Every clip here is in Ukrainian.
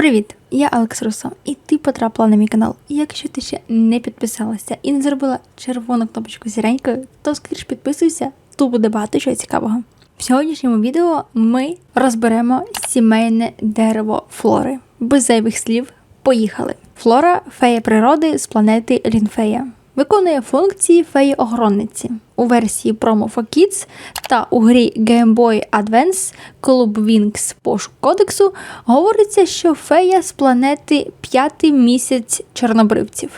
Привіт, я Алекс Русо, і ти потрапила на мій канал. Якщо ти ще не підписалася і не зробила червону кнопочку зіренькою, то скоріш підписуйся, тут буде багато чого цікавого. В сьогоднішньому відео ми розберемо сімейне дерево флори. Без зайвих слів, поїхали. Флора фея природи з планети Лінфея. Виконує функції феї-охоронниці. У версії Promo for Kids та у грі Game Boy Advance Club Wings пошук кодексу говориться, що фея з планети п'ятий місяць чорнобривців.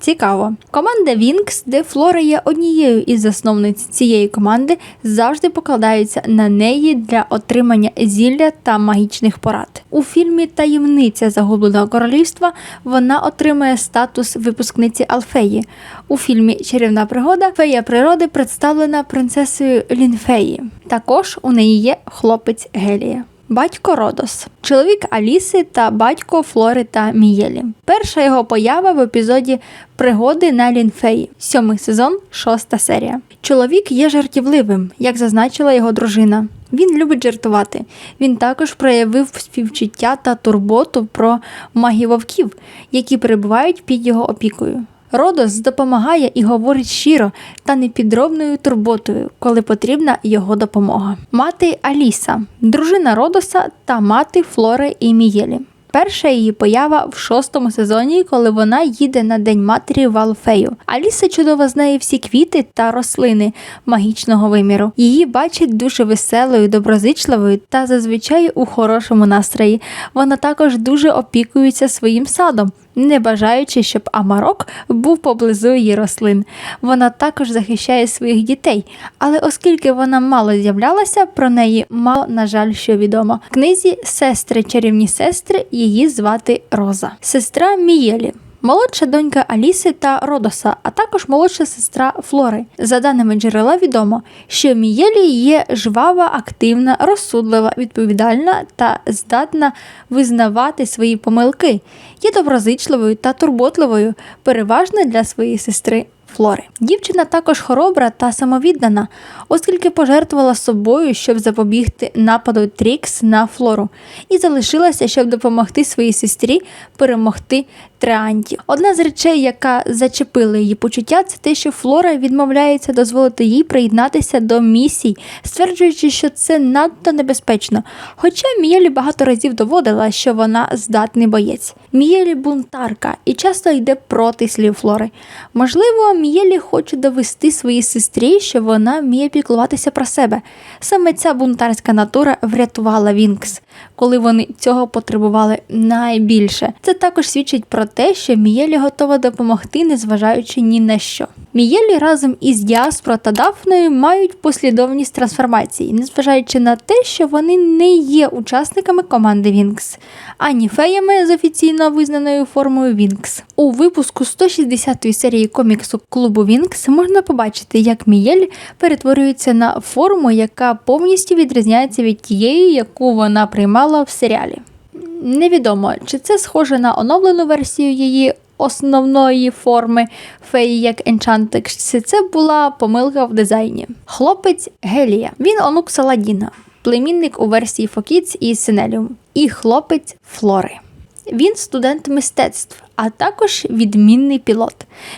Цікаво. Команда Вінкс, де Флора є однією із засновниць цієї команди, завжди покладаються на неї для отримання зілля та магічних порад. У фільмі Таємниця загубленого королівства вона отримує статус випускниці Алфеї. У фільмі Чарівна пригода фея природи представлена принцесою Лінфеї. Також у неї є хлопець Гелія. Батько Родос, чоловік Аліси та батько Флори та Мієлі. Перша його поява в епізоді Пригоди на Лінфеї, сьомий сезон, шоста серія. Чоловік є жартівливим, як зазначила його дружина. Він любить жартувати. Він також проявив співчуття та турботу про магів-вовків, які перебувають під його опікою. Родос допомагає і говорить щиро та непідробною турботою, коли потрібна його допомога. Мати Аліса, дружина Родоса та мати Флори і Мієлі. Перша її поява в шостому сезоні, коли вона їде на День матері в Алфею. Аліса чудово знає всі квіти та рослини магічного виміру. Її бачить дуже веселою, доброзичливою та зазвичай у хорошому настрої. Вона також дуже опікується своїм садом. Не бажаючи, щоб Амарок був поблизу її рослин. Вона також захищає своїх дітей, але оскільки вона мало з'являлася, про неї мало, на жаль, що відомо. В книзі Сестри чарівні сестри її звати Роза, сестра Мієлі. Молодша донька Аліси та Родоса, а також молодша сестра Флори. За даними джерела, відомо, що Мієлі є жвава, активна, розсудлива, відповідальна та здатна визнавати свої помилки, є доброзичливою та турботливою, переважно для своєї сестри. Флори. Дівчина також хоробра та самовіддана, оскільки пожертвувала собою, щоб запобігти нападу Трікс на Флору, і залишилася, щоб допомогти своїй сестрі перемогти Треанті. Одна з речей, яка зачепила її почуття, це те, що Флора відмовляється дозволити їй приєднатися до місій, стверджуючи, що це надто небезпечно. Хоча Мієлі багато разів доводила, що вона здатний боєць. Мієлі бунтарка і часто йде проти слів Флори. Можливо, Мієлі хоче довести своїй сестрі, що вона вміє піклуватися про себе. Саме ця бунтарська натура врятувала Вінкс, коли вони цього потребували найбільше. Це також свідчить про те, що Мієлі готова допомогти, незважаючи ні на що. Мієлі разом із Діаспро та Дафною мають послідовність трансформації, незважаючи на те, що вони не є учасниками команди Вінкс, ані феями з офіційно визнаною формою Вінкс. У випуску 160-ї серії коміксу клубу Вінкс можна побачити, як Мієль перетворюється на форму, яка повністю відрізняється від тієї, яку вона приймала в серіалі. Невідомо, чи це схоже на оновлену версію її основної форми феї як Енчантик, це була помилка в дизайні. Хлопець Гелія. Він онук Саладіна, племінник у версії Фокіц і Синеліум, і хлопець Флори. Він студент мистецтв, а також відмінний пілот.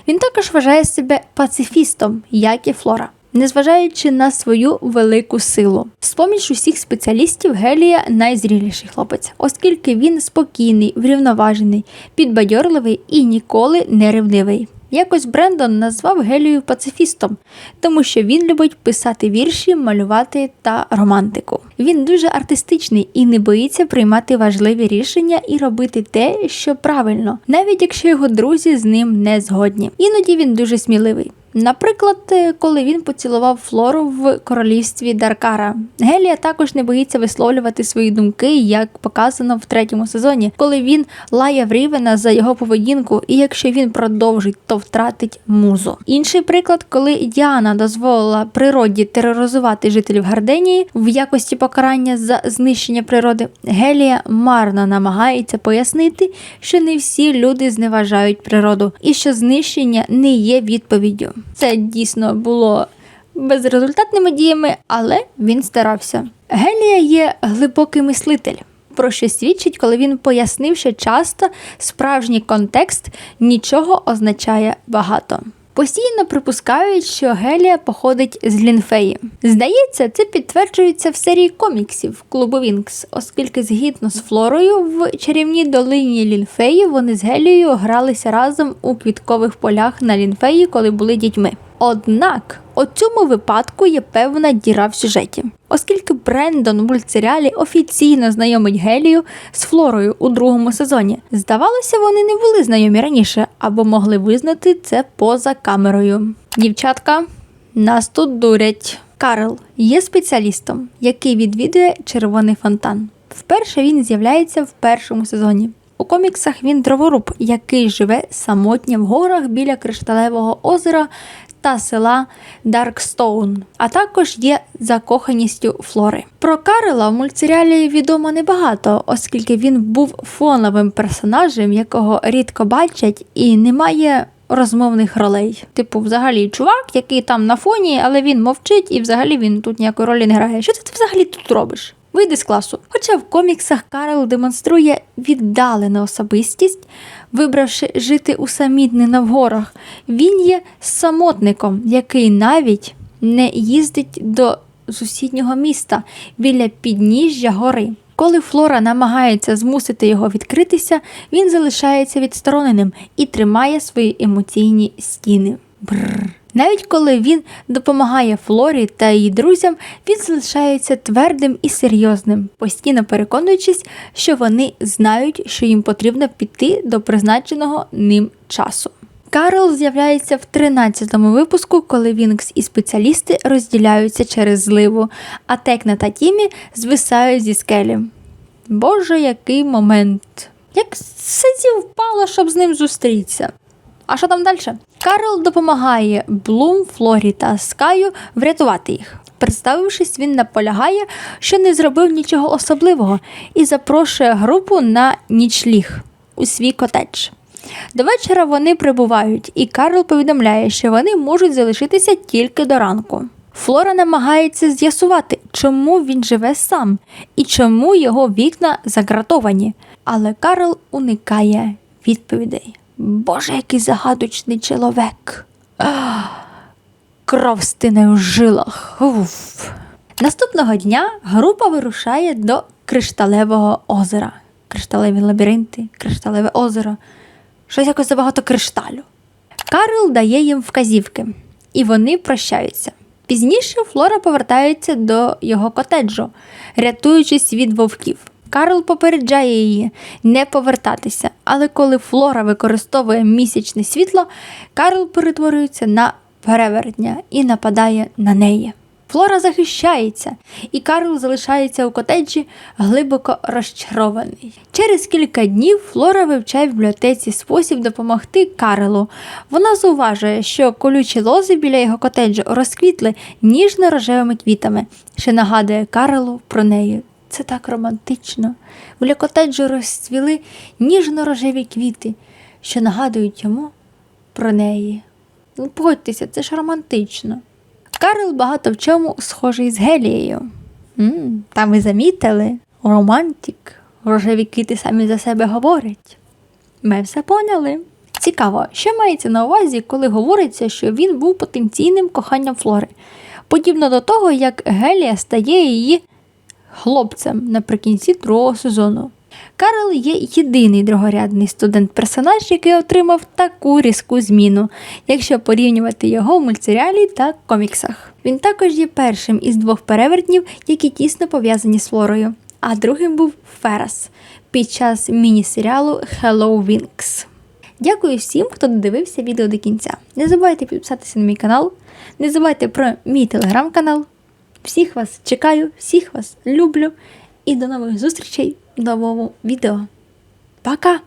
Він також вважає себе пацифістом, як і Флора. Незважаючи на свою велику силу, з поміж усіх спеціалістів Гелія найзріліший хлопець, оскільки він спокійний, врівноважений, підбадьорливий і ніколи не ревнивий. Якось Брендон назвав Гелію пацифістом, тому що він любить писати вірші, малювати та романтику. Він дуже артистичний і не боїться приймати важливі рішення і робити те, що правильно, навіть якщо його друзі з ним не згодні. Іноді він дуже сміливий. Наприклад, коли він поцілував Флору в королівстві Даркара. Гелія також не боїться висловлювати свої думки, як показано в третьому сезоні, коли він лаяв Рівена за його поведінку, і якщо він продовжить, то втратить музу. Інший приклад, коли Діана дозволила природі тероризувати жителів Гарденії в якості покарання за знищення природи, Гелія марно намагається пояснити, що не всі люди зневажають природу, і що знищення не є відповіддю. Це дійсно було безрезультатними діями, але він старався. Гелія є глибокий мислитель. про що свідчить, коли він пояснив, що часто справжній контекст нічого означає багато. Постійно припускають, що Гелія походить з Лінфеї. Здається, це підтверджується в серії коміксів клубу Вінкс, оскільки згідно з Флорою в чарівній долині Лінфеї вони з Гелією гралися разом у квіткових полях на Лінфеї, коли були дітьми. Однак у цьому випадку є певна діра в сюжеті, оскільки Брендон в мультсеріалі офіційно знайомить Гелію з Флорою у другому сезоні. Здавалося, вони не були знайомі раніше або могли визнати це поза камерою. Дівчатка, нас тут дурять. Карл є спеціалістом, який відвідує червоний фонтан. Вперше він з'являється в першому сезоні. У коміксах він дроворуб, який живе самотньо в горах біля кришталевого озера та села Даркстоун, а також є закоханістю Флори. Про Карела в мультсеріалі відомо небагато, оскільки він був фоновим персонажем, якого рідко бачать, і немає розмовних ролей. Типу, взагалі, чувак, який там на фоні, але він мовчить, і взагалі він тут ніякої ролі не грає. Що ти взагалі тут робиш? Вийди з класу. Хоча в коміксах Карл демонструє віддалену особистість, вибравши жити усамітнено в горах, він є самотником, який навіть не їздить до сусіднього міста біля підніжжя гори. Коли Флора намагається змусити його відкритися, він залишається відстороненим і тримає свої емоційні стіни. Бррр. Навіть коли він допомагає Флорі та її друзям, він залишається твердим і серйозним, постійно переконуючись, що вони знають, що їм потрібно піти до призначеного ним часу. Карл з'являється в 13-му випуску, коли Вінкс і спеціалісти розділяються через зливу, а Текна та Тімі звисають зі скелі. Боже, який момент! Як сиді впало, щоб з ним зустрітися. А що там далі? Карл допомагає Блум, Флорі та Скаю врятувати їх. Представившись, він наполягає, що не зробив нічого особливого і запрошує групу на нічліг у свій котедж. До вечора вони прибувають, і Карл повідомляє, що вони можуть залишитися тільки до ранку. Флора намагається з'ясувати, чому він живе сам і чому його вікна загратовані. Але Карл уникає відповідей. Боже, який загадочний чоловік. Кров стине у жилах. Уф. Наступного дня група вирушає до кришталевого озера. Кришталеві лабіринти, кришталеве озеро. Щось якось забагато кришталю. Карл дає їм вказівки, і вони прощаються. Пізніше Флора повертається до його котеджу, рятуючись від вовків. Карл попереджає її не повертатися, але коли Флора використовує місячне світло, Карл перетворюється на перевертня і нападає на неї. Флора захищається, і Карл залишається у котеджі глибоко розчарований. Через кілька днів Флора вивчає в бібліотеці спосіб допомогти Карлу. Вона зауважує, що колючі лози біля його котеджу розквітли ніжно-рожевими квітами, що нагадує Карлу про неї. Це так романтично. Біля котеджу розцвіли ніжно-рожеві квіти, що нагадують йому про неї. Ну, погодьтеся, це ж романтично. Карл багато в чому схожий з Гелією. м та ви замітили? Романтик. Рожеві квіти самі за себе говорять. Ми все поняли. Цікаво, що мається на увазі, коли говориться, що він був потенційним коханням Флори, подібно до того, як Гелія стає її хлопцем наприкінці другого сезону. Карл є єдиний другорядний студент-персонаж, який отримав таку різку зміну, якщо порівнювати його в мультсеріалі та коміксах. Він також є першим із двох перевертнів, які тісно пов'язані з Флорою, а другим був Ферас під час міні-серіалу Hello Winx. Дякую всім, хто додивився відео до кінця. Не забувайте підписатися на мій канал, не забувайте про мій телеграм-канал. Всіх вас чекаю, всіх вас люблю і до нових зустрічей в новому відео. Пока!